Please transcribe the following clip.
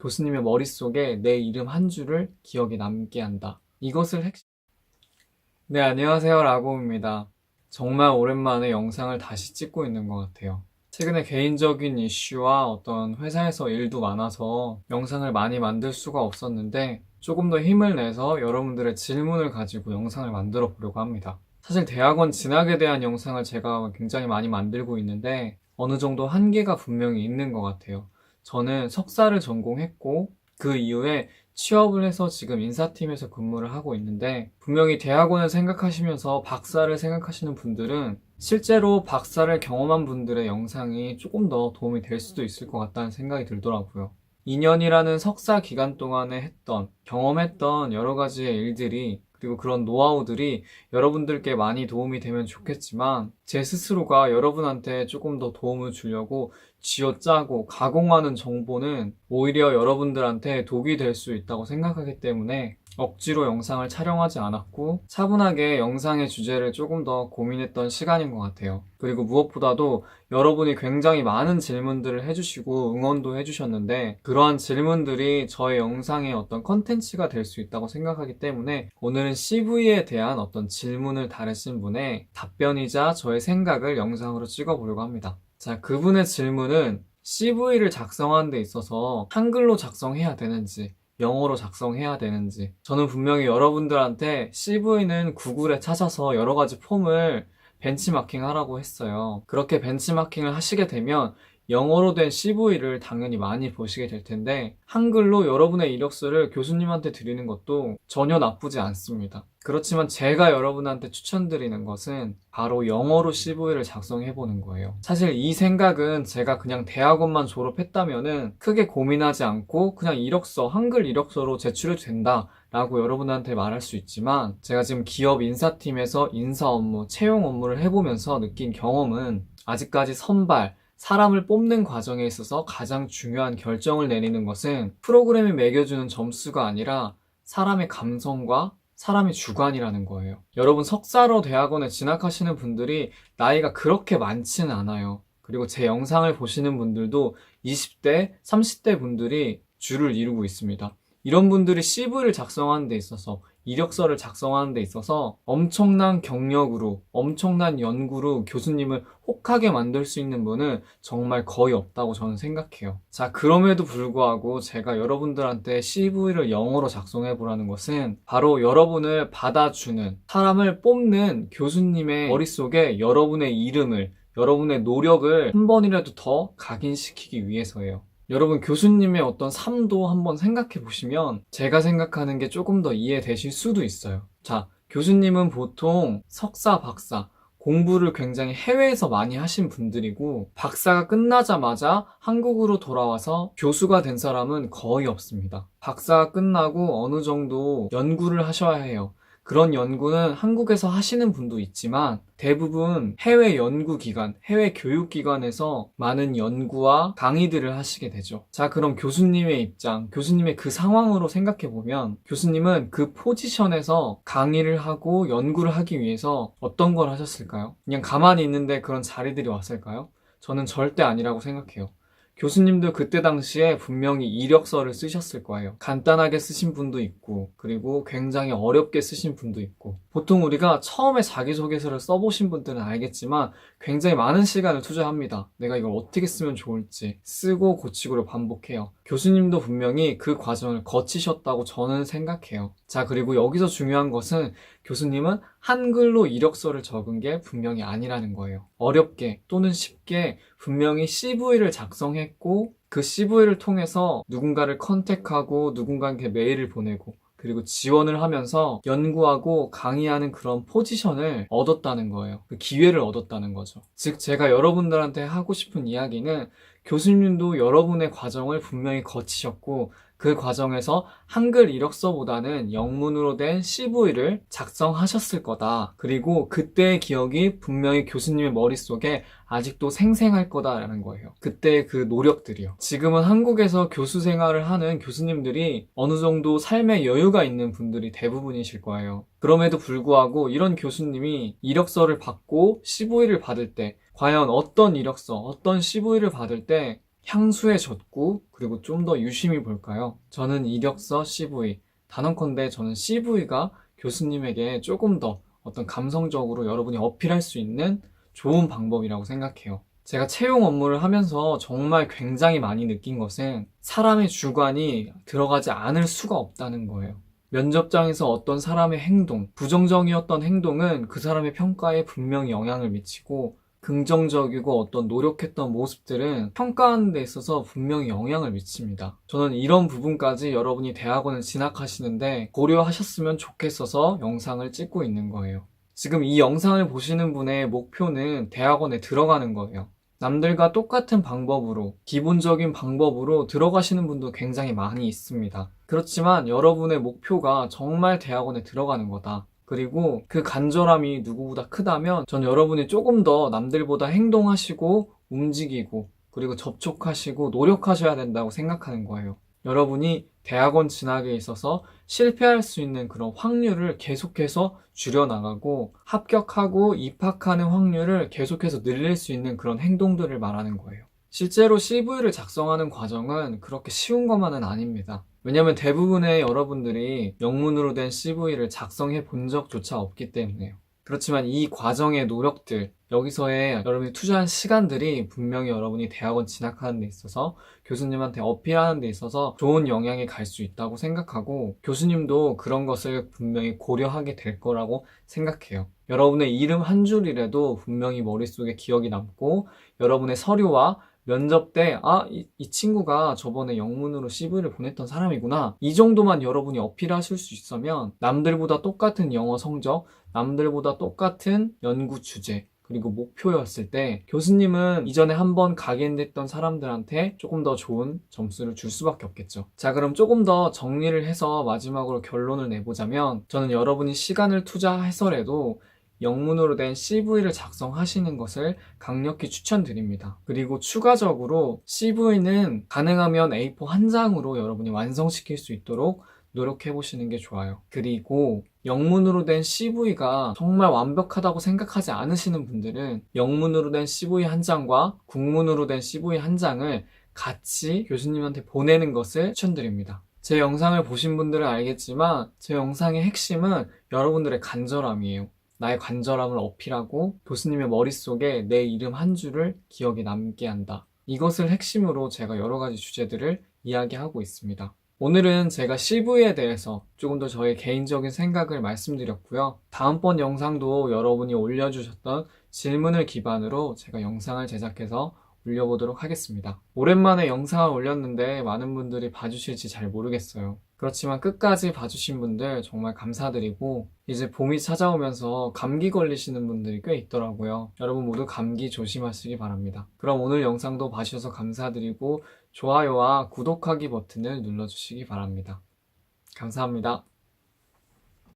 교수님의 머릿속에 내 이름 한 줄을 기억에 남게 한다. 이것을 핵심. 네, 안녕하세요. 라고입니다. 정말 오랜만에 영상을 다시 찍고 있는 것 같아요. 최근에 개인적인 이슈와 어떤 회사에서 일도 많아서 영상을 많이 만들 수가 없었는데 조금 더 힘을 내서 여러분들의 질문을 가지고 영상을 만들어 보려고 합니다. 사실 대학원 진학에 대한 영상을 제가 굉장히 많이 만들고 있는데 어느 정도 한계가 분명히 있는 것 같아요. 저는 석사를 전공했고 그 이후에 취업을 해서 지금 인사팀에서 근무를 하고 있는데 분명히 대학원을 생각하시면서 박사를 생각하시는 분들은 실제로 박사를 경험한 분들의 영상이 조금 더 도움이 될 수도 있을 것 같다는 생각이 들더라고요. 2년이라는 석사 기간 동안에 했던, 경험했던 여러 가지의 일들이 그리고 그런 노하우들이 여러분들께 많이 도움이 되면 좋겠지만 제 스스로가 여러분한테 조금 더 도움을 주려고 쥐어짜고 가공하는 정보는 오히려 여러분들한테 독이 될 수 있다고 생각하기 때문에 억지로 영상을 촬영하지 않았고 차분하게 영상의 주제를 조금 더 고민했던 시간인 것 같아요. 그리고 무엇보다도 여러분이 굉장히 많은 질문들을 해주시고 응원도 해주셨는데 그러한 질문들이 저의 영상의 어떤 컨텐츠가 될 수 있다고 생각하기 때문에 오늘은 CV에 대한 어떤 질문을 다루신 분의 답변이자 저의 생각을 영상으로 찍어보려고 합니다. 자, 그분의 질문은 CV를 작성하는 데 있어서 한글로 작성해야 되는지 영어로 작성해야 되는지 저는 분명히 여러분들한테 CV는 구글에 찾아서 여러 가지 폼을 벤치마킹 하라고 했어요. 그렇게 벤치마킹을 하시게 되면 영어로 된 CV를 당연히 많이 보시게 될 텐데 한글로 여러분의 이력서를 교수님한테 드리는 것도 전혀 나쁘지 않습니다. 그렇지만 제가 여러분한테 추천드리는 것은 바로 영어로 CV를 작성해 보는 거예요. 사실 이 생각은 제가 그냥 대학원만 졸업했다면은 크게 고민하지 않고 그냥 이력서, 한글 이력서로 제출해도 된다. 라고 여러분한테 말할 수 있지만 제가 지금 기업 인사팀에서 인사 업무, 채용 업무를 해보면서 느낀 경험은 아직까지 선발, 사람을 뽑는 과정에 있어서 가장 중요한 결정을 내리는 것은 프로그램이 매겨주는 점수가 아니라 사람의 감성과 사람의 주관이라는 거예요. 여러분 석사로 대학원에 진학하시는 분들이 나이가 그렇게 많지는 않아요. 그리고 제 영상을 보시는 분들도 20대, 30대 분들이 주를 이루고 있습니다. 이런 분들이 CV를 작성하는 데 있어서 이력서를 작성하는 데 있어서 엄청난 경력으로 엄청난 연구로 교수님을 혹하게 만들 수 있는 분은 정말 거의 없다고 저는 생각해요. 자, 그럼에도 불구하고 제가 여러분들한테 CV를 영어로 작성해 보라는 것은 바로 여러분을 받아주는 사람을 뽑는 교수님의 머릿속에 여러분의 이름을 여러분의 노력을 한 번이라도 더 각인시키기 위해서예요. 여러분 교수님의 어떤 삶도 한번 생각해 보시면 제가 생각하는 게 조금 더 이해되실 수도 있어요. 자, 교수님은 보통 석사, 박사, 공부를 굉장히 해외에서 많이 하신 분들이고 박사가 끝나자마자 한국으로 돌아와서 교수가 된 사람은 거의 없습니다. 박사가 끝나고 어느 정도 연구를 하셔야 해요. 그런 연구는 한국에서 하시는 분도 있지만 대부분 해외 연구기관, 해외 교육기관에서 많은 연구와 강의들을 하시게 되죠. 자, 그럼 교수님의 입장, 교수님의 그 상황으로 생각해 보면 교수님은 그 포지션에서 강의를 하고 연구를 하기 위해서 어떤 걸 하셨을까요? 그냥 가만히 있는데 그런 자리들이 왔을까요? 저는 절대 아니라고 생각해요. 교수님도 그때 당시에 분명히 이력서를 쓰셨을 거예요. 간단하게 쓰신 분도 있고, 그리고 굉장히 어렵게 쓰신 분도 있고. 보통 우리가 처음에 자기소개서를 써보신 분들은 알겠지만 굉장히 많은 시간을 투자합니다. 내가 이걸 어떻게 쓰면 좋을지 쓰고 고치고를 반복해요. 교수님도 분명히 그 과정을 거치셨다고 저는 생각해요. 자, 그리고 여기서 중요한 것은 교수님은 한글로 이력서를 적은 게 분명히 아니라는 거예요. 어렵게 또는 쉽게 분명히 CV를 작성했고 그 CV를 통해서 누군가를 컨택하고 누군가에게 메일을 보내고 그리고 지원을 하면서 연구하고 강의하는 그런 포지션을 얻었다는 거예요. 그 기회를 얻었다는 거죠. 즉, 제가 여러분들한테 하고 싶은 이야기는 교수님도 여러분의 과정을 분명히 거치셨고 그 과정에서 한글 이력서보다는 영문으로 된 CV를 작성하셨을 거다. 그리고 그때의 기억이 분명히 교수님의 머릿속에 아직도 생생할 거다라는 거예요. 그때의 그 노력들이요. 지금은 한국에서 교수 생활을 하는 교수님들이 어느 정도 삶의 여유가 있는 분들이 대부분이실 거예요. 그럼에도 불구하고 이런 교수님이 이력서를 받고 CV를 받을 때 과연 어떤 이력서, 어떤 CV를 받을 때 향수의 젖구, 그리고 좀 더 유심히 볼까요? 저는 이력서 CV, 단언컨대 저는 CV가 교수님에게 조금 더 어떤 감성적으로 여러분이 어필할 수 있는 좋은 방법이라고 생각해요. 제가 채용 업무를 하면서 정말 굉장히 많이 느낀 것은 사람의 주관이 들어가지 않을 수가 없다는 거예요. 면접장에서 어떤 사람의 행동, 부정적이었던 행동은 그 사람의 평가에 분명히 영향을 미치고 긍정적이고 어떤 노력했던 모습들은 평가하는 데 있어서 분명히 영향을 미칩니다. 저는 이런 부분까지 여러분이 대학원을 진학하시는데 고려하셨으면 좋겠어서 영상을 찍고 있는 거예요. 지금 이 영상을 보시는 분의 목표는 대학원에 들어가는 거예요. 남들과 똑같은 방법으로, 기본적인 방법으로 들어가시는 분도 굉장히 많이 있습니다. 그렇지만 여러분의 목표가 정말 대학원에 들어가는 거다. 그리고 그 간절함이 누구보다 크다면 전 여러분이 조금 더 남들보다 행동하시고 움직이고 그리고 접촉하시고 노력하셔야 된다고 생각하는 거예요. 여러분이 대학원 진학에 있어서 실패할 수 있는 그런 확률을 계속해서 줄여나가고 합격하고 입학하는 확률을 계속해서 늘릴 수 있는 그런 행동들을 말하는 거예요. 실제로 CV를 작성하는 과정은 그렇게 쉬운 것만은 아닙니다. 왜냐면 대부분의 여러분들이 영문으로 된 CV를 작성해 본 적조차 없기 때문에요. 그렇지만 이 과정의 노력들, 여기서의 여러분이 투자한 시간들이 분명히 여러분이 대학원 진학하는 데 있어서 교수님한테 어필하는 데 있어서 좋은 영향이 갈 수 있다고 생각하고 교수님도 그런 것을 분명히 고려하게 될 거라고 생각해요. 여러분의 이름 한 줄이라도 분명히 머릿속에 기억이 남고 여러분의 서류와 면접 때, 아, 이, 이 친구가 저번에 영문으로 CV를 보냈던 사람이구나. 이 정도만 여러분이 어필하실 수 있으면 남들보다 똑같은 영어 성적, 남들보다 똑같은 연구 주제, 그리고 목표였을 때 교수님은 이전에 한번 각인됐던 사람들한테 조금 더 좋은 점수를 줄 수밖에 없겠죠. 자, 그럼 조금 더 정리를 해서 마지막으로 결론을 내보자면 저는 여러분이 시간을 투자해서라도 영문으로 된 CV를 작성하시는 것을 강력히 추천드립니다. 그리고 추가적으로 CV는 가능하면 A4 한 장으로 여러분이 완성시킬 수 있도록 노력해 보시는 게 좋아요. 그리고 영문으로 된 CV가 정말 완벽하다고 생각하지 않으시는 분들은 영문으로 된 CV 한 장과 국문으로 된 CV 한 장을 같이 교수님한테 보내는 것을 추천드립니다. 제 영상을 보신 분들은 알겠지만 제 영상의 핵심은 여러분들의 간절함이에요. 나의 간절함을 어필하고 교수님의 머릿속에 내 이름 한 줄을 기억에 남게 한다. 이것을 핵심으로 제가 여러 가지 주제들을 이야기하고 있습니다. 오늘은 제가 CV에 대해서 조금 더 저의 개인적인 생각을 말씀드렸고요. 다음번 영상도 여러분이 올려주셨던 질문을 기반으로 제가 영상을 제작해서 올려보도록 하겠습니다. 오랜만에 영상을 올렸는데 많은 분들이 봐주실지 잘 모르겠어요. 그렇지만 끝까지 봐주신 분들 정말 감사드리고 이제 봄이 찾아오면서 감기 걸리시는 분들이 꽤 있더라고요. 여러분 모두 감기 조심하시기 바랍니다. 그럼 오늘 영상도 봐주셔서 감사드리고 좋아요와 구독하기 버튼을 눌러주시기 바랍니다. 감사합니다.